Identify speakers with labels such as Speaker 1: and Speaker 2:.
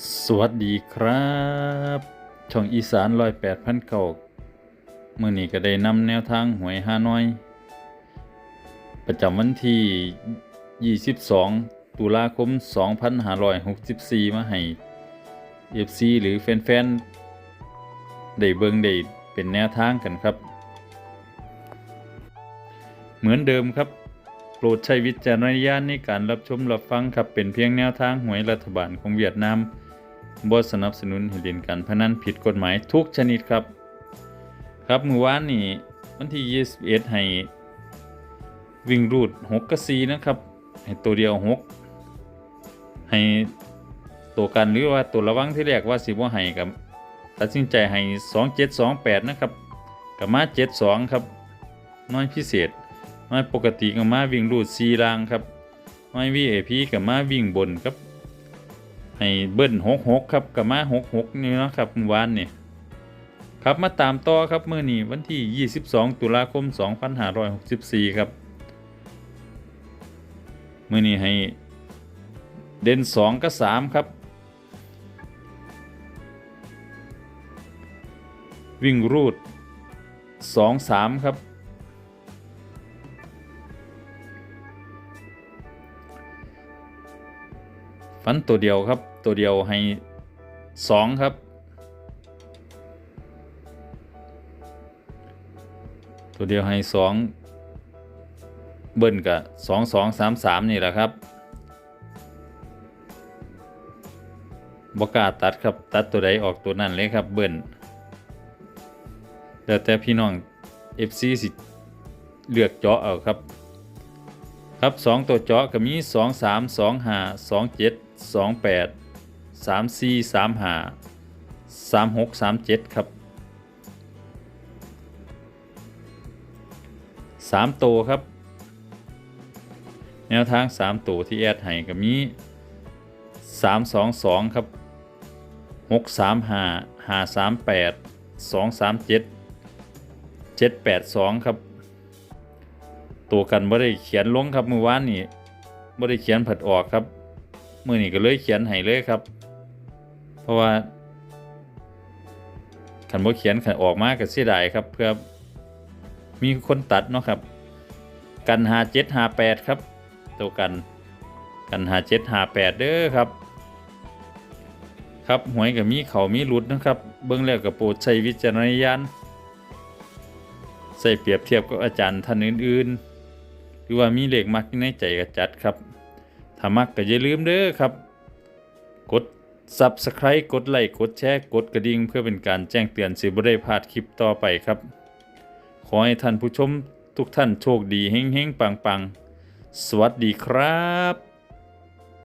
Speaker 1: สวัสดีครับ ช่องอีสานร้อยแปดพันเก่าเมื่อนี้ก็ได้นำแนวทางหวยฮานอย ประจำวันที่ 22 ตุลาคม 2564 มาให้ FC หรือแฟนๆ ได้เบิงได้เป็นแนวทางกันครับ เหมือนเดิมครับ ปรดใช้วิจารณญาณในการรับชมรับฟังครับเป็นเพียงแนวทางหวยรัฐบาลของเวียดนามบ่สนับสนุนให้เล่นการพนันผิดกฎหมายทุกชนิดครับ ครับเมื้อวานนี้วันที่ 21 ให้ วิ่งรูด6กับ4นะครับ ให้ตัวเดียว 6 ให้ตัวกันหรือว่าตัวระวังที่แรกว่าสิบ่ให้กับตัดสินใจให้ 2728 นะครับกับมา 72 ครับ น้อยพิเศษ น้อยปกติกับมาวิ่งรูดซีรางครับน้อย VIP กับมาวิ่งบนครับให้เบิ้ลหกหกครับกับมาหกหกนี่นะครับวานนี่ครับมาตามต่อครับเมื่อนี้วันที่ 22 ตุลาคม 2564 ครับเมื่อนี้ให้เด่น2 กับ 3 ครับ วิ่งรูด 2 3 ครับ ฟันตัวเดียวครับตัวเดียวให้สองครับ ตัวเดียวให้สองเบิ้ลกับสองสองสามสามนี่แหละครับบกาตัดครับตัดตัวใดออกตัวนั้นเลยครับเบิ้ลแล้วแต่พี่น้อง FC สิเลือกเจาะเอาครับ ครับสองตัวเจาะก็มีสองสามสองห้าสองเจ็ดสองแปดสามซีสามหาสามหกสามเจ็ดครับสามตัวครับ แนวทางสามตัวที่แอดให้ก็มีสามสองสองครับหกสามห้าห้าสามแปดสองสามเจ็ดเจ็ดแปดสองครับ ตัวกันบ่ได้เขียนลงครับมือวานนี่บ่ได้เขียนผัดออกครับมือนี้ก็เลยเขียนให้เลยครับ เพราะว่าขันบ่เขียนขันออกมากก็เสียดายครับ เพื่อมีคนตัดเนาะครับ กันหาเจ็ดหาแปดครับ ตัวกันกันหาเจ็ดหาแปดเด้อครับ ครับหวยกับมีเขามีหลุดนะครับ เบื้องแล้วกับโปรดใช้วิจารณญาณใส่เปรียบเทียบกับอาจารย์ท่านอื่น ๆ รือว่ามีเลขมักในใจก็จัดครับ ถ้ามักก็อย่าลืมเด้อครับ กด Subscribe กดไลค์กดแชร์กดกระดิ่งเพื่อเป็นการแจ้งเตือนสิบ่ได้พลาดคลิปต่อไปครับ ขอให้ท่านผู้ชมทุกท่านโชคดีเฮงๆปังๆ สวัสดีครับ